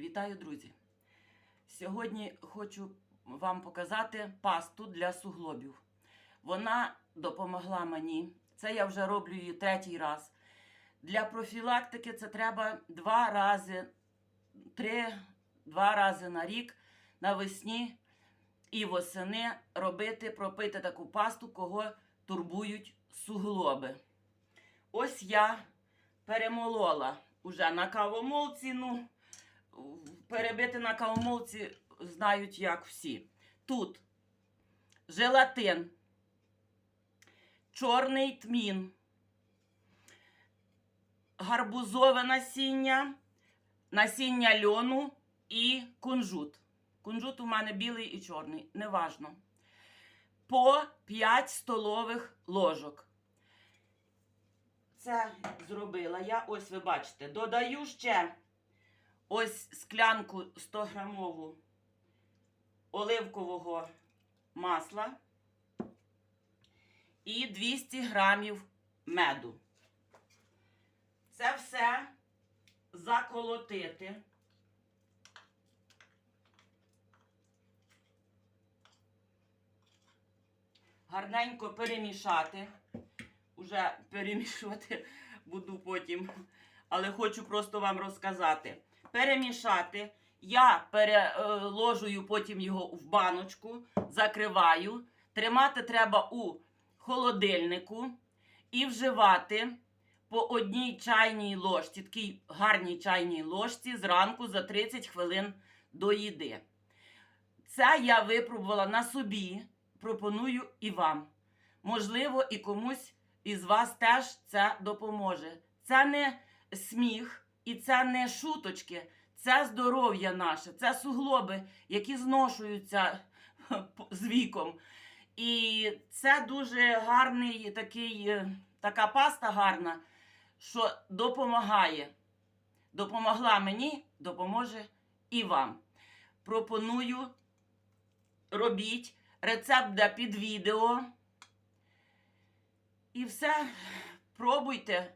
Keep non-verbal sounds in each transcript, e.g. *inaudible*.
Вітаю, друзі! Сьогодні хочу вам показати пасту для суглобів. Вона допомогла мені. Це я вже роблю її третій раз. Для профілактики це треба два рази, три, два рази на рік навесні і восени робити, пропити таку пасту, кого турбують суглоби. Ось я перемолола уже на кавомолці. Ну, перебити на кавомолці знають як всі. Тут желатин, чорний тмін, гарбузове насіння, насіння льону і кунжут. Кунжут у мене білий і чорний, неважно. По 5 столових ложок. Це зробила я. Ось ви бачите. Додаю ще ось склянку 100 грамову оливкового масла і 200 грамів меду. Це все заколотити. Гарненько перемішати. Уже перемішувати *laughs* буду потім, але хочу просто вам розказати. Перемішати. Я переложую потім його в баночку, закриваю. Тримати треба у холодильнику і вживати по одній чайній ложці, такій гарній чайній ложці зранку за 30 хвилин до їди. Це я випробувала на собі, пропоную і вам. Можливо, і комусь із вас теж це допоможе. Це не сміх і це не шуточки, це здоров'я наше, це суглоби, які зношуються *laughs* з віком. І це дуже гарний такий, е, така паста гарна, що допомагає. Допомогла мені, допоможе і вам. Пропоную робіть рецепт буде під відео. І все, пробуйте,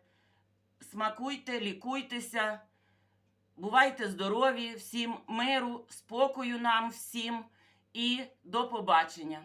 смакуйте, лікуйтеся, бувайте здорові, всім миру, спокою нам всім і до побачення.